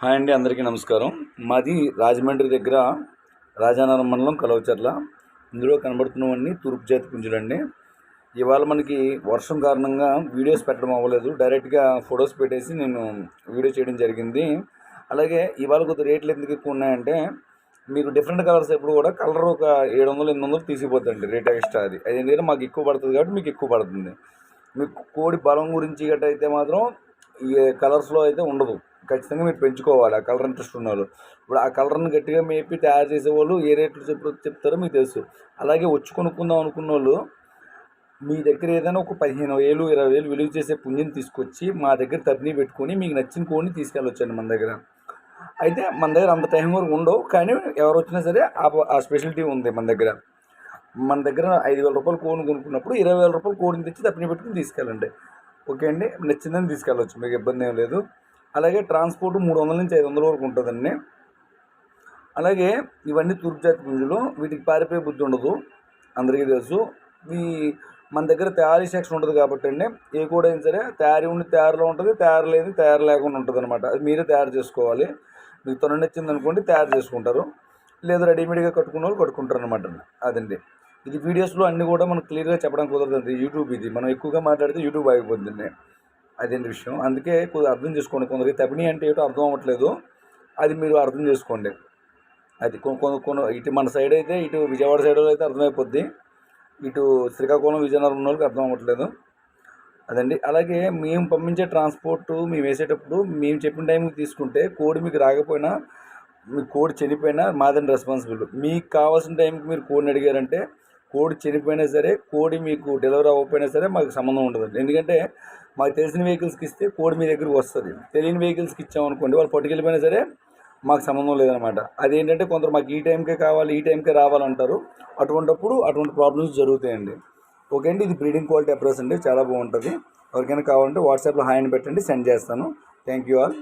Hi అండి అందరికీ నమస్కారం. మాది రాజమండ్రి దగ్గర రాజానగరం మండలం కలవచర్ల. ఇందులో కనబడుతున్నవన్నీ తూర్పు జాతి పుంజులండి. ఇవాళ మనకి వర్షం కారణంగా వీడియోస్ పెట్టడం అవ్వలేదు. డైరెక్ట్గా ఫొటోస్ పెట్టేసి నేను వీడియో చేయడం జరిగింది. అలాగే ఇవాళ కొద్ది రేట్లు ఎందుకు ఎక్కువ ఉన్నాయంటే మీకు డిఫరెంట్ కలర్స్ ఎప్పుడు కూడా కలర్ ఒక ఏడు వందలు ఎనిమిది వందలు తీసిపోతుంది రేట్ ఎక్స్ట్రా అది. అది ఎందుకంటే మాకు ఎక్కువ పడుతుంది కాబట్టి మీకు ఎక్కువ పడుతుంది. మీకు కోడి బలం గురించి గట్ట అయితే మాత్రం ఈ కలర్స్లో అయితే ఉండదు. ఖచ్చితంగా మీరు పెంచుకోవాలి. ఆ కలర్ ఇంట్రెస్ట్ ఉన్న వాళ్ళు. ఇప్పుడు ఆ కలర్ని గట్టిగా మేపి తయారు చేసే వాళ్ళు ఏ రేట్లు చెప్పు చెప్తారో మీకు తెలుసు. అలాగే వచ్చి కొనుక్కుందాం అనుకున్న వాళ్ళు మీ దగ్గర ఏదైనా ఒక పదిహేను వేలు ఇరవై వేలు విలువ చేసే పుంజిని తీసుకొచ్చి మా దగ్గర తరిని పెట్టుకొని మీకు నచ్చిన కోడిని తీసుకెళ్ళొచ్చండి మన దగ్గర. అయితే మన దగ్గర అంత టైం వరకు ఉండవు. కానీ ఎవరు వచ్చినా సరే ఆ ఆ స్పెషాలిటీ ఉంది మన దగ్గర. మన దగ్గర ఐదు వేల రూపాయలు కోడిని కొనుక్కున్నప్పుడు ఇరవై వేల రూపాయలు కోడిని తెచ్చి తప్పిని పెట్టుకుని తీసుకెళ్ళండి. ఓకే అండి. నచ్చిందని తీసుకెళ్ళవచ్చు మీకు ఇబ్బంది ఏం లేదు. అలాగే ట్రాన్స్పోర్ట్ మూడు వందల నుంచి ఐదు వందల వరకు ఉంటుందండి. అలాగే ఇవన్నీ తూర్పు జాతి పుంజులు వీటికి పారిపోయే బుద్ధి ఉండదు అందరికీ తెలుసు. ఈ మన దగ్గర తయారీ సెక్షన్ ఉంటుంది కాబట్టి అండి ఏ కూడా అయినా సరే తయారీ ఉండి తయారులో ఉంటుంది తయారు లేదు తయారు లేకుండా ఉంటుంది అనమాట అది మీరే తయారు చేసుకోవాలి. మీకు తొన నచ్చింది అనుకోండి తయారు చేసుకుంటారు. లేదా రెడీమేడ్గా కట్టుకున్న వాళ్ళు కట్టుకుంటారు అనమాట అదండి. ఇది వీడియోస్లో అన్నీ కూడా మనం క్లియర్గా చెప్పడం కుదరదు యూట్యూబ్ ఇది. మనం ఎక్కువగా మాట్లాడితే యూట్యూబ్ అయిపోతుంది అదేంటి విషయం? అందుకే కొద్దిగా అర్థం చేసుకోండి. కొందరికి తపిణి అంటే ఏటో అర్థం అవ్వట్లేదు. అది మీరు అర్థం చేసుకోండి. అది కొన్ని కొన్ని ఇటు మన సైడ్ అయితే ఇటు విజయవాడ సైడ్ అయితే అర్థమైపోద్ది. ఇటు శ్రీకాకుళం విజయనగరం ఉన్న వాళ్ళకి అర్థం అవ్వట్లేదు. అదండి. అలాగే మేము పంపించే ట్రాన్స్పోర్ట్ మేము వేసేటప్పుడు మేము చెప్పిన టైంకి తీసుకుంటే కోడి మీకు రాకపోయినా మీ కోడి చనిపోయినా మాదని రెస్పాన్సిబిలిటీ మీకు కావాల్సిన టైంకి మీరు కోడిని అడిగారంటే కోడి చనిపోయినా సరే కోడి మీకు డెలివరీ అవ్వకపోయినా సరే మాకు సంబంధం ఉండదండి. ఎందుకంటే మాకు తెలిసిన వెహికల్స్కి ఇస్తే కోడి మీ దగ్గరికి వస్తుంది. తెలియని వెహికల్స్కి ఇచ్చామనుకోండి వాళ్ళు పట్టుకెళ్ళిపోయినా సరే మాకు సంబంధం లేదనమాట అదేంటంటే కొందరు మాకు ఈ టైంకే కావాలి ఈ టైంకే రావాలంటారు. అటువంటప్పుడు అటువంటి ప్రాబ్లమ్స్ జరుగుతాయండి. ఓకే అండి ఇది బ్రీడింగ్ క్వాలిటీ అప్రోచ్ అండి చాలా బాగుంటుంది. ఎవరికైనా కావాలంటే వాట్సాప్లో హాయ్ అని పెట్టండి సెండ్ చేస్తాను. Thank you all.